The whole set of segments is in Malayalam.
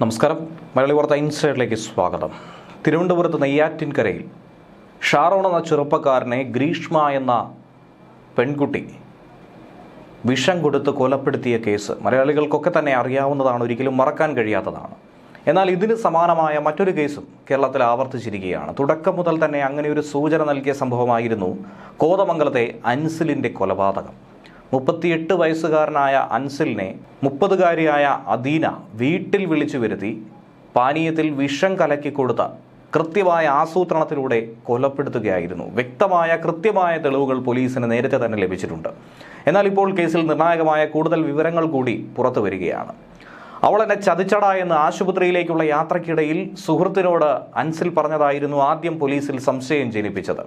നമസ്കാരം. മലയാളി വാർത്ത ഇൻസൈഡിലേക്ക് സ്വാഗതം. തിരുവനന്തപുരത്ത് നെയ്യാറ്റിൻകരയിൽ ഷാറോൺ എന്ന ചെറുപ്പക്കാരനെ ഗ്രീഷ്മ എന്ന പെൺകുട്ടി വിഷം കൊടുത്ത് കൊലപ്പെടുത്തിയ കേസ് മലയാളികൾക്കൊക്കെ തന്നെ അറിയാവുന്നതാണ് ഒരിക്കലും മറക്കാൻ കഴിയാത്തതാണ്. എന്നാൽ ഇതിന് സമാനമായ മറ്റൊരു കേസും കേരളത്തിൽ ആവർത്തിച്ചിരിക്കുകയാണ്. തുടക്കം മുതൽ തന്നെ അങ്ങനെ ഒരു സൂചന നൽകിയ സംഭവമായിരുന്നു കോതമംഗലത്തെ അൻസിലിന്റെ കൊലപാതകം. മുപ്പത്തിയെട്ട് വയസ്സുകാരനായ അൻസിലിനെ മുപ്പതുകാരിയായ അദീന വീട്ടിൽ വിളിച്ചു വരുത്തി പാനീയത്തിൽ വിഷം കലക്കി കൊടുത്ത കൃത്യമായ ആസൂത്രണത്തിലൂടെ കൊലപ്പെടുത്തുകയായിരുന്നു. വ്യക്തമായ കൃത്യമായ തെളിവുകൾ പോലീസിന് നേരത്തെ തന്നെ ലഭിച്ചിട്ടുണ്ട്. എന്നാൽ ഇപ്പോൾ കേസിൽ നിർണായകമായ കൂടുതൽ വിവരങ്ങൾ കൂടി പുറത്തു വരികയാണ്. അവൾ എന്നെ ചതിച്ചട എന്ന് ആശുപത്രിയിലേക്കുള്ള യാത്രക്കിടയിൽ സുഹൃത്തിനോട് അൻസിൽ പറഞ്ഞതായിരുന്നു ആദ്യം പോലീസിൽ സംശയം ജനിപ്പിച്ചത്.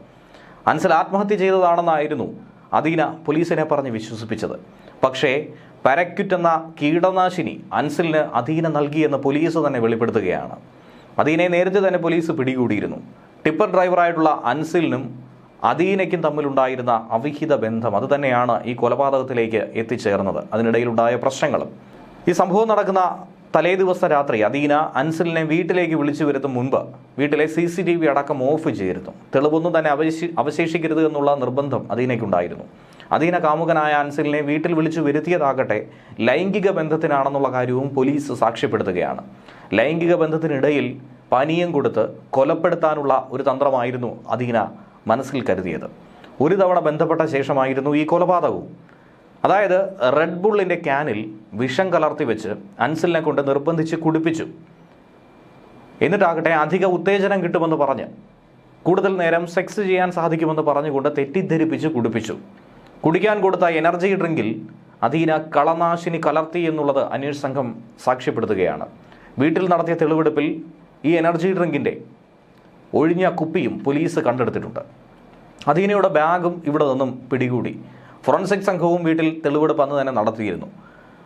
അൻസിൽ ആത്മഹത്യ ചെയ്തതാണെന്നായിരുന്നു അദീന പോലീസിനെ പറഞ്ഞ് വിശ്വസിപ്പിച്ചത്. പക്ഷേ പാരക്യുറ്റ് എന്ന കീടനാശിനി അൻസിലിന് അദീന നൽകിയെന്ന് പോലീസ് തന്നെ വെളിപ്പെടുത്തുകയാണ്. അദീനയെ നേരത്തെ തന്നെ പോലീസ് പിടികൂടിയിരുന്നു. ടിപ്പർ ഡ്രൈവറായിട്ടുള്ള അൻസിലിനും അദീനയ്ക്കും തമ്മിലുണ്ടായിരുന്ന അവിഹിത ബന്ധം അത് തന്നെയാണ് ഈ കൊലപാതകത്തിലേക്ക് എത്തിച്ചേർന്നത്. അതിനിടയിലുണ്ടായ പ്രശ്നങ്ങളും. ഈ സംഭവം നടക്കുന്ന തലേ ദിവസം രാത്രി അദീന അൻസലിനെ വീട്ടിലേക്ക് വിളിച്ചു വരുത്തും മുൻപ് വീട്ടിലെ സി സി ടി വി അടക്കം ഓഫ് ചെയ്തിരുന്നു. തെളിവൊന്നും തന്നെ അവശേ അവശേഷിക്കരുത് എന്നുള്ള നിർബന്ധം അദീനയ്ക്കുണ്ടായിരുന്നു. അദീന കാമുകനായ അൻസലിനെ വീട്ടിൽ വിളിച്ചു വരുത്തിയതാകട്ടെ ലൈംഗിക ബന്ധത്തിനാണെന്നുള്ള കാര്യവും പോലീസ് സാക്ഷ്യപ്പെടുത്തുകയാണ്. ലൈംഗിക ബന്ധത്തിനിടയിൽ പാനീയം കൊടുത്ത് കൊലപ്പെടുത്താനുള്ള ഒരു തന്ത്രമായിരുന്നു അദീന മനസ്സിൽ കരുതിയത്. ഒരു തവണ ബന്ധപ്പെട്ട ശേഷമായിരുന്നു ഈ കൊലപാതകവും. അതായത് റെഡ് ബുള്ളിന്റെ ക്യാനിൽ വിഷം കലർത്തി വെച്ച് അൻസിലിനെ കൊണ്ട് നിർബന്ധിച്ച് കുടിപ്പിച്ചു. എന്നിട്ടാകട്ടെ അധിക ഉത്തേജനം കിട്ടുമെന്ന് പറഞ്ഞ് കൂടുതൽ നേരം സെക്സ് ചെയ്യാൻ സാധിക്കുമെന്ന് പറഞ്ഞുകൊണ്ട് തെറ്റിദ്ധരിപ്പിച്ച് കുടിപ്പിച്ചു. കുടിക്കാൻ കൊടുത്ത എനർജി ഡ്രിങ്കിൽ അധീന കളനാശിനി കലർത്തി എന്നുള്ളത് അന്വേഷണ സംഘം സാക്ഷ്യപ്പെടുത്തുകയാണ്. വീട്ടിൽ നടത്തിയ തെളിവെടുപ്പിൽ ഈ എനർജി ഡ്രിങ്കിന്റെ ഒഴിഞ്ഞ കുപ്പിയും പോലീസ് കണ്ടെടുത്തിട്ടുണ്ട്. അധീനയുടെ ബാഗും ഇവിടെ നിന്നും പിടികൂടി. ഫോറൻസിക് സംഘവും വീട്ടിൽ തെളിവെടുപ്പ് അന്ന് തന്നെ നടത്തിയിരുന്നു.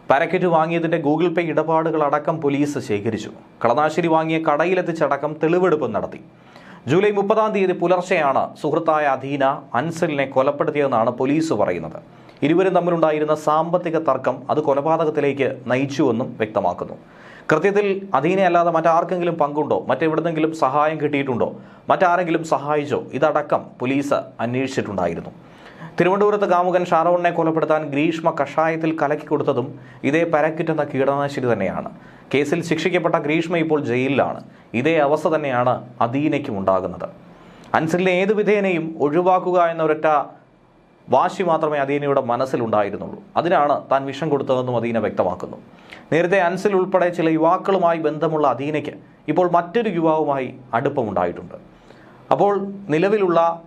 പാരക്കറ്റ് വാങ്ങിയതിന്റെ ഗൂഗിൾ പേ ഇടപാടുകൾ അടക്കം പോലീസ് ശേഖരിച്ചു. കളനാശ്ശേരി വാങ്ങിയ കടയിലെത്തിച്ചടക്കം തെളിവെടുപ്പ് നടത്തി. ജൂലൈ മുപ്പതാം തീയതി പുലർച്ചെയാണ് സുഹൃത്തായ അധീന അൻസലിനെ കൊലപ്പെടുത്തിയതെന്നാണ് പോലീസ് പറയുന്നത്. ഇരുവരും തമ്മിലുണ്ടായിരുന്ന സാമ്പത്തിക തർക്കം അത് കൊലപാതകത്തിലേക്ക് നയിച്ചുവെന്നും വ്യക്തമാക്കുന്നു. കൃത്യത്തിൽ അധീനയല്ലാതെ മറ്റാർക്കെങ്കിലും പങ്കുണ്ടോ? മറ്റെവിടുന്നെങ്കിലും സഹായം കിട്ടിയിട്ടുണ്ടോ? മറ്റാരെങ്കിലും സഹായിച്ചോ? ഇതടക്കം പോലീസ് അന്വേഷിച്ചിട്ടുണ്ടായിരുന്നു. തിരുവനന്തപുരത്ത് കാമുകൻ ഷാറോണിനെ കൊലപ്പെടുത്താൻ ഗ്രീഷ്മ കഷായത്തിൽ കലക്കി കൊടുത്തതും ഇതേ പരക്കിറ്റ് എന്ന കീടനാശിനി തന്നെയാണ്. കേസിൽ ശിക്ഷിക്കപ്പെട്ട ഗ്രീഷ്മ ഇപ്പോൾ ജയിലിലാണ്. ഇതേ അവസ്ഥ തന്നെയാണ് അദീനയ്ക്കും ഉണ്ടാകുന്നത്. അൻസലിനെ ഏതു വിധേനയും ഒഴിവാക്കുക എന്ന ഒരൊറ്റ വാശി മാത്രമേ അദീനയുടെ മനസ്സിലുണ്ടായിരുന്നുള്ളൂ. അതിനാണ് താൻ വിഷം കൊടുത്തതെന്നും അദീന വ്യക്തമാക്കുന്നു. നേരത്തെ അൻസിൽ ഉൾപ്പെടെ ചില യുവാക്കളുമായി ബന്ധമുള്ള അദീനയ്ക്ക് ഇപ്പോൾ മറ്റൊരു യുവാവുമായി അടുപ്പമുണ്ടായിട്ടുണ്ട്. അപ്പോൾ നിലവിലുള്ള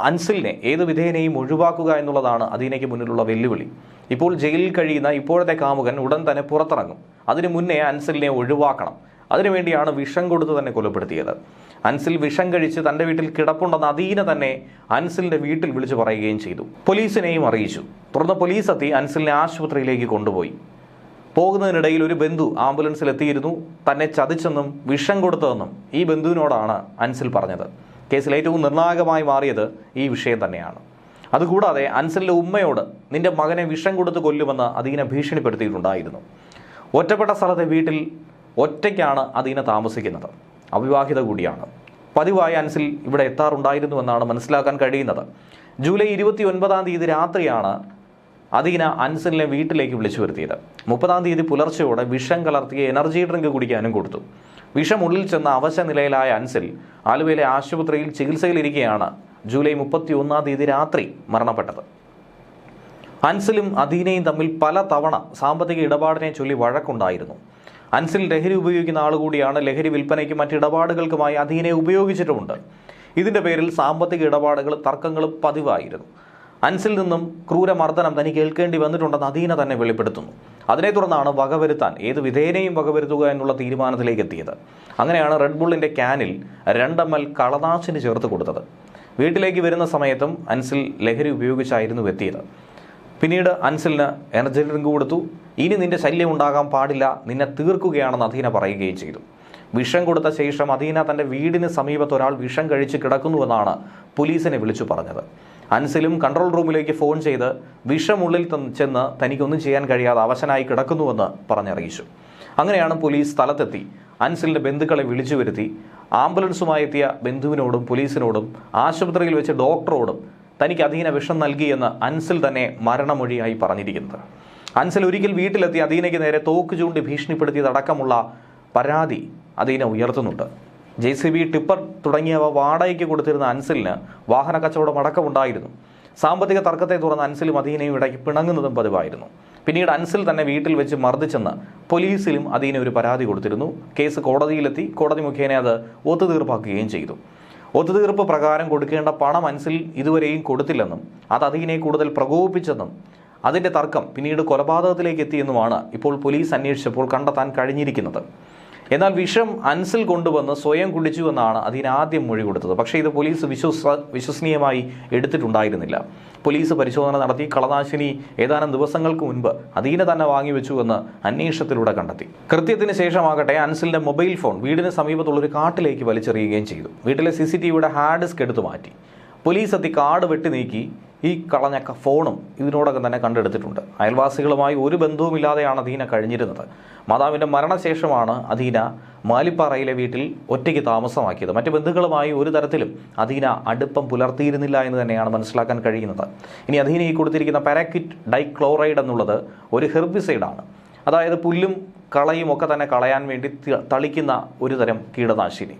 അൻസിലിനെ ഏത് വിധേയനെയും ഒഴിവാക്കുക എന്നുള്ളതാണ് അദീനയ്ക്ക് മുന്നിലുള്ള വെല്ലുവിളി. ഇപ്പോൾ ജയിലിൽ കഴിയുന്ന ഇപ്പോഴത്തെ കാമുകൻ ഉടൻ തന്നെ പുറത്തിറങ്ങും. അതിനു മുന്നേ അൻസിലിനെ ഒഴിവാക്കണം. അതിനുവേണ്ടിയാണ് വിഷം കൊടുത്ത് തന്നെ കൊലപ്പെടുത്തിയത്. അൻസിൽ വിഷം കഴിച്ച് തന്റെ വീട്ടിൽ കിടപ്പുണ്ടെന്ന് അദീന തന്നെ അൻസിലിന്റെ വീട്ടിൽ വിളിച്ചു പറയുകയും ചെയ്തു. പോലീസിനെയും അറിയിച്ചു. തുടർന്ന് പോലീസ് എത്തി അൻസിലിനെ ആശുപത്രിയിലേക്ക് കൊണ്ടുപോയി. പോകുന്നതിനിടയിൽ ഒരു ബന്ധു ആംബുലൻസിൽ എത്തിയിരുന്നു. തന്നെ ചതിച്ചെന്നും വിഷം കൊടുത്തതെന്നും ഈ ബന്ധുവിനോടാണ് അൻസിൽ പറഞ്ഞത്. കേസിൽ ഏറ്റവും നിർണായകമായി മാറിയത് ഈ വിഷയം തന്നെയാണ്. അതുകൂടാതെ അൻസലിന്റെ ഉമ്മയോട് നിന്റെ മകനെ വിഷം കൊടുത്ത് കൊല്ലുമെന്ന് അദീന ഭീഷണിപ്പെടുത്തിയിട്ടുണ്ടായിരുന്നു. ഒറ്റപ്പെട്ട സ്ഥലത്തെ വീട്ടിൽ ഒറ്റയ്ക്കാണ് അദീന താമസിക്കുന്നത്. അവിവാഹിത കൂടിയാണ്. പതിവായി അൻസിൽ ഇവിടെ എത്താറുണ്ടായിരുന്നുവെന്നാണ് മനസ്സിലാക്കാൻ കഴിയുന്നത്. ജൂലൈ ഇരുപത്തി ഒൻപതാം തീയതി രാത്രിയാണ് അദീന അൻസലിനെ വീട്ടിലേക്ക് വിളിച്ചു വരുത്തിയത്. മുപ്പതാം തീയതി പുലർച്ചെയോടെ വിഷം കലർത്തിയ എനർജി ഡ്രിങ്ക് കുടിക്കാനും കൊടുത്തു. വിഷം ഉള്ളിൽ ചെന്ന അവശ നിലയിലായ അൻസിൽ ആലുവയിലെ ആശുപത്രിയിൽ ചികിത്സയിലിരിക്കെയാണ് ജൂലൈ മുപ്പത്തി ഒന്നാം തീയതി രാത്രി മരണപ്പെട്ടത്. അൻസിലും അദീനയും തമ്മിൽ പല തവണ സാമ്പത്തിക ഇടപാടിനെ ചൊല്ലി വഴക്കുണ്ടായിരുന്നു. അൻസിൽ ലഹരി ഉപയോഗിക്കുന്ന ആളുകൂടിയാണ് ലഹരി വിൽപ്പനയ്ക്കും മറ്റ് ഇടപാടുകൾക്കുമായി അദീനയെ ഉപയോഗിച്ചിട്ടുമുണ്ട്. ഇതിന്റെ പേരിൽ സാമ്പത്തിക ഇടപാടുകളും തർക്കങ്ങളും പതിവായിരുന്നു. അൻസിൽ നിന്നും ക്രൂരമർദ്ദനം തനിക്ക് ഏൽക്കേണ്ടി വന്നിട്ടുണ്ടെന്ന് അദീന തന്നെ വെളിപ്പെടുത്തുന്നു. അതിനെ തുടർന്നാണ് വകവരുത്താൻ ഏത് വിധേനയും വകവരുത്തുക എന്നുള്ള തീരുമാനത്തിലേക്ക് എത്തിയത്. അങ്ങനെയാണ് റെഡ് ബുള്ളിന്റെ ക്യാനിൽ രണ്ടമ്മൽ കളനാശിന് ചേർത്ത് കൊടുത്തത്. വീട്ടിലേക്ക് വരുന്ന സമയത്തും അൻസിൽ ലഹരി ഉപയോഗിച്ചായിരുന്നു എത്തിയത്. പിന്നീട് അൻസിലിന് എനർജി ഡ്രിങ്ക് കൊടുത്തു. ഇനി നിന്റെ ശല്യം ഉണ്ടാകാൻ പാടില്ല നിന്നെ തീർക്കുകയാണെന്ന് അധീന പറയുകയും ചെയ്തു. വിഷം കൊടുത്ത ശേഷം അധീന തന്റെ വീടിന് സമീപത്ത് ഒരാൾ വിഷം കഴിച്ച് കിടക്കുന്നുവെന്നാണ് പോലീസിനെ വിളിച്ചു പറഞ്ഞത്. അൻസിലും കൺട്രോൾ റൂമിലേക്ക് ഫോൺ ചെയ്ത് വിഷമുള്ളിൽ ചെന്ന് തനിക്കൊന്നും ചെയ്യാൻ കഴിയാതെ അവശനായി കിടക്കുന്നുവെന്ന് പറഞ്ഞറിയിച്ചു. അങ്ങനെയാണ് പോലീസ് സ്ഥലത്തെത്തി. അൻസിലിന്റെ ബന്ധുക്കളെ വിളിച്ചു വരുത്തി. ആംബുലൻസുമായി എത്തിയ ബന്ധുവിനോടും പോലീസിനോടും ആശുപത്രിയിൽ വെച്ച് ഡോക്ടറോടും തനിക്ക് അധീന വിഷം നൽകിയെന്ന് അൻസിൽ തന്നെ മരണമൊഴിയായി പറഞ്ഞിരിക്കുന്നത്. അൻസിൽ ഒരിക്കൽ വീട്ടിലെത്തി അധീനയ്ക്ക് നേരെ തോക്ക് ചൂണ്ടി ഭീഷണിപ്പെടുത്തിയതടക്കമുള്ള പരാതി അധീന ഉയർത്തുന്നുണ്ട്. ജെ സി ബി ടിപ്പർ തുടങ്ങിയവ വാടകയ്ക്ക് കൊടുത്തിരുന്ന അൻസലിന് വാഹന കച്ചവടം അടക്കമുണ്ടായിരുന്നു. സാമ്പത്തിക തർക്കത്തെ തുടർന്ന് അൻസലും അധീനയും ഇടയ്ക്ക് പിണങ്ങുന്നതും പതിവായിരുന്നു. പിന്നീട് അൻസിൽ തന്നെ വീട്ടിൽ വെച്ച് മർദ്ദിച്ചെന്ന് പോലീസിലും അധീന ഒരു പരാതി കൊടുത്തിരുന്നു. കേസ് കോടതിയിലെത്തി. കോടതി മുഖേന അത് ഒത്തുതീർപ്പാക്കുകയും ചെയ്തു. ഒത്തുതീർപ്പ് പ്രകാരം കൊടുക്കേണ്ട പണം അൻസിൽ ഇതുവരെയും കൊടുത്തില്ലെന്നും അത് അധീനെ കൂടുതൽ പ്രകോപിപ്പിച്ചെന്നും അതിന്റെ തർക്കം പിന്നീട് കൊലപാതകത്തിലേക്ക് എത്തിയെന്നുമാണ് ഇപ്പോൾ പോലീസ് അന്വേഷിച്ചപ്പോൾ കണ്ടെത്താൻ കഴിഞ്ഞിരിക്കുന്നത്. എന്നാൽ വിഷം അൻസിൽ കൊണ്ടുവന്ന് സ്വയം കുടിച്ചു എന്നാണ് അതിനാദ്യം മൊഴി കൊടുത്തത്. പക്ഷേ ഇത് പോലീസ് വിശ്വസ വിശ്വസനീയമായി എടുത്തിട്ടുണ്ടായിരുന്നില്ല. പോലീസ് പരിശോധന നടത്തി. കളനാശിനി ഏതാനും ദിവസങ്ങൾക്ക് മുൻപ് അധീന തന്നെ വാങ്ങിവെച്ചുവെന്ന് അന്വേഷണത്തിലൂടെ കണ്ടെത്തി. കൃത്യത്തിന് ശേഷമാകട്ടെ അൻസിലിന്റെ മൊബൈൽ ഫോൺ വീടിന് സമീപത്തുള്ള ഒരു കാട്ടിലേക്ക് വലിച്ചെറിയുകയും ചെയ്തു. വീട്ടിലെ C C T hard disk എടുത്തു മാറ്റി. പോലീസ് എത്തി കാട് വെട്ടി നീക്കി ഈ കളഞ്ഞ ഫോണും ഇതിനോടകം തന്നെ കണ്ടെടുത്തിട്ടുണ്ട്. അയൽവാസികളുമായി ഒരു ബന്ധവുമില്ലാതെയാണ് അധീന കഴിഞ്ഞിരുന്നത്. മാതാവിന്റെ മരണശേഷമാണ് അധീന മാലിപ്പാറയിലെ വീട്ടിൽ ഒറ്റയ്ക്ക് താമസമാക്കിയത്. മറ്റ് ബന്ധുക്കളുമായി ഒരു തരത്തിലും അധീന അടുപ്പം പുലർത്തിയിരുന്നില്ല എന്ന് തന്നെയാണ് മനസ്സിലാക്കാൻ കഴിയുന്നത്. ഇനി അധീന ഈ കൊടുത്തിരിക്കുന്ന പാരാക്കിറ്റ് ഡൈക്ലോറൈഡ് എന്നുള്ളത് ഒരു ഹെർബിസൈഡാണ്. അതായത് പുല്ലും കളയും ഒക്കെ തന്നെ കളയാൻ വേണ്ടി തളിക്കുന്ന ഒരു തരം കീടനാശിനി.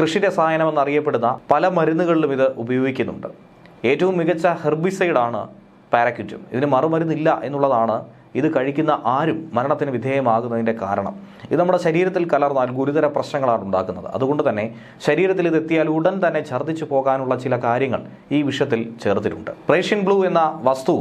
കൃഷി രസായനം എന്നറിയപ്പെടുന്ന പല മരുന്നുകളിലും ഇത് ഉപയോഗിക്കുന്നുണ്ട്. ഏറ്റവും മികച്ച ഹെർബിസൈഡാണ് പാരക്വിറ്റും ഇതിന് മറുമരുന്നില്ല എന്നുള്ളതാണ് ഇത് കഴിക്കുന്ന ആരും മരണത്തിന് വിധേയമാകുന്നതിന്റെ കാരണം. ഇത് നമ്മുടെ ശരീരത്തിൽ കലർന്നാൽ ഗുരുതര പ്രശ്നങ്ങളാണ് ഉണ്ടാക്കുന്നത്. അതുകൊണ്ട് തന്നെ ശരീരത്തിൽ ഇത് എത്തിയാൽ ഉടൻ തന്നെ ഛർദ്ദിച്ചു പോകാനുള്ള ചില കാര്യങ്ങൾ ഈ വിഷയത്തിൽ ചേർത്തിട്ടുണ്ട്. റേഷ്യൻ ബ്ലൂ എന്ന വസ്തു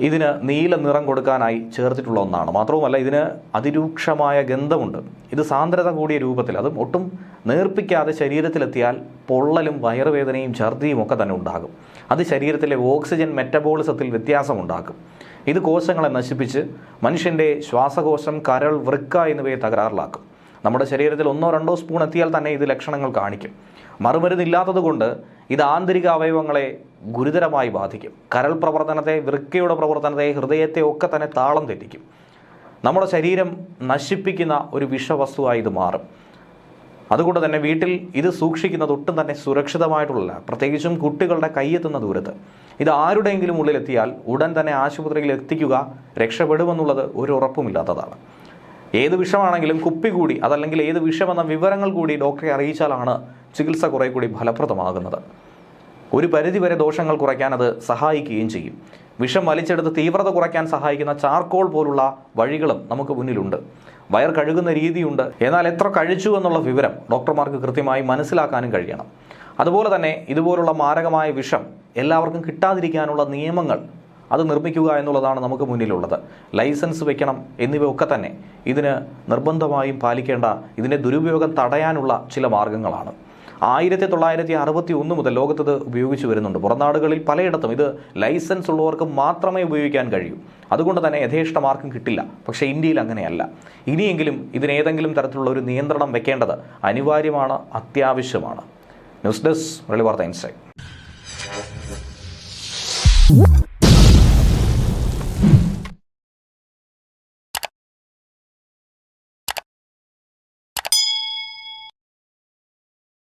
ഇതിന് നീല നിറം കൊടുക്കാനായി ചേർത്തിട്ടുള്ള ഒന്നാണ്. മാത്രവുമല്ല ഇതിന് അതിരൂക്ഷമായ ഗന്ധമുണ്ട്. ഇത് സാന്ദ്രത കൂടിയ രൂപത്തിൽ അതും ഒട്ടും നേർപ്പിക്കാതെ ശരീരത്തിലെത്തിയാൽ പൊള്ളലും വയറുവേദനയും ഛർദിയും ഒക്കെ തന്നെ ഉണ്ടാകും. അത് ശരീരത്തിലെ ഓക്സിജൻ മെറ്റബോളിസത്തിൽ വ്യത്യാസമുണ്ടാക്കും. ഇത് കോശങ്ങളെ നശിപ്പിച്ച് മനുഷ്യന്റെ ശ്വാസകോശം കരൾ വൃക്ക എന്നിവയെ തകരാറിലാക്കും. നമ്മുടെ ശരീരത്തിൽ ഒന്നോ രണ്ടോ സ്പൂൺ എത്തിയാൽ തന്നെ ഇത് ലക്ഷണങ്ങൾ കാണിക്കും. മറുമരുന്നില്ലാത്തതുകൊണ്ട് ഇത് ആന്തരിക അവയവങ്ങളെ ഗുരുതരമായി ബാധിക്കും. കരൾ പ്രവർത്തനത്തെ വൃക്കയുടെ പ്രവർത്തനത്തെ ഹൃദയത്തെ ഒക്കെ തന്നെ താളം തെറ്റിക്കും. നമ്മുടെ ശരീരം നശിപ്പിക്കുന്ന ഒരു വിഷവസ്തുവായി ഇത് മാറും. അതുകൊണ്ട് തന്നെ വീട്ടിൽ ഇത് സൂക്ഷിക്കുന്നത് ഒട്ടും തന്നെ സുരക്ഷിതമായിട്ടുള്ള പ്രത്യേകിച്ചും കുട്ടികളുടെ കൈയെത്തുന്ന ദൂരത്ത്. ഇത് ആരുടെയെങ്കിലും ഉള്ളിലെത്തിയാൽ ഉടൻ തന്നെ ആശുപത്രിയിൽ എത്തിക്കുക രക്ഷപ്പെടുമെന്നുള്ളത് ഒരു ഉറപ്പുമില്ലാത്തതാണ്. ഏത് വിഷമാണെങ്കിലും കുപ്പി കൂടി അതല്ലെങ്കിൽ ഏത് വിഷമെന്ന വിവരങ്ങൾ കൂടി ഡോക്ടറെ അറിയിച്ചാലാണ് ചികിത്സ കുറേ കൂടി ഫലപ്രദമാകുന്നത്. ഒരു പരിധിവരെ ദോഷങ്ങൾ കുറയ്ക്കാൻ അത് സഹായിക്കുകയും ചെയ്യും. വിഷം വലിച്ചെടുത്ത് തീവ്രത കുറയ്ക്കാൻ സഹായിക്കുന്ന ചാർക്കോൾ പോലുള്ള വഴികളും നമുക്ക് മുന്നിലുണ്ട്. വയർ കഴുകുന്ന രീതിയുണ്ട്. എന്നാൽ എത്ര കഴിച്ചു എന്നുള്ള വിവരം ഡോക്ടർമാർക്ക് കൃത്യമായി മനസ്സിലാക്കാനും കഴിയണം. അതുപോലെ തന്നെ ഇതുപോലുള്ള മാരകമായ വിഷം എല്ലാവർക്കും കിട്ടാതിരിക്കാനുള്ള നിയമങ്ങൾ അത് നിർമ്മിക്കുക എന്നുള്ളതാണ് നമുക്ക് മുന്നിലുള്ളത്. ലൈസൻസ് വെക്കണം എന്നിവയൊക്കെ തന്നെ ഇതിന് നിർബന്ധമായും പാലിക്കേണ്ട ഇതിന്റെ ദുരുപയോഗം തടയാനുള്ള ചില മാർഗങ്ങളാണ്. ആയിരത്തി തൊള്ളായിരത്തി അറുപത്തി ഒന്ന് മുതൽ ലോകത്ത് ഇത് ഉപയോഗിച്ചു വരുന്നുണ്ട്. പുറനാടുകളിൽ പലയിടത്തും ഇത് ലൈസൻസ് ഉള്ളവർക്ക് മാത്രമേ ഉപയോഗിക്കാൻ കഴിയൂ. അതുകൊണ്ട് തന്നെ യഥേഷ്ടം മാർക്കും കിട്ടില്ല. പക്ഷേ ഇന്ത്യയിൽ അങ്ങനെയല്ല. ഇനിയെങ്കിലും ഇതിനേതെങ്കിലും തരത്തിലുള്ള ഒരു നിയന്ത്രണം വെക്കേണ്ടത് അനിവാര്യമാണ് അത്യാവശ്യമാണ്. ന്യൂസ് ഡെസ്ക് വെളിവാർത്ത ഇൻസൈറ്റ്.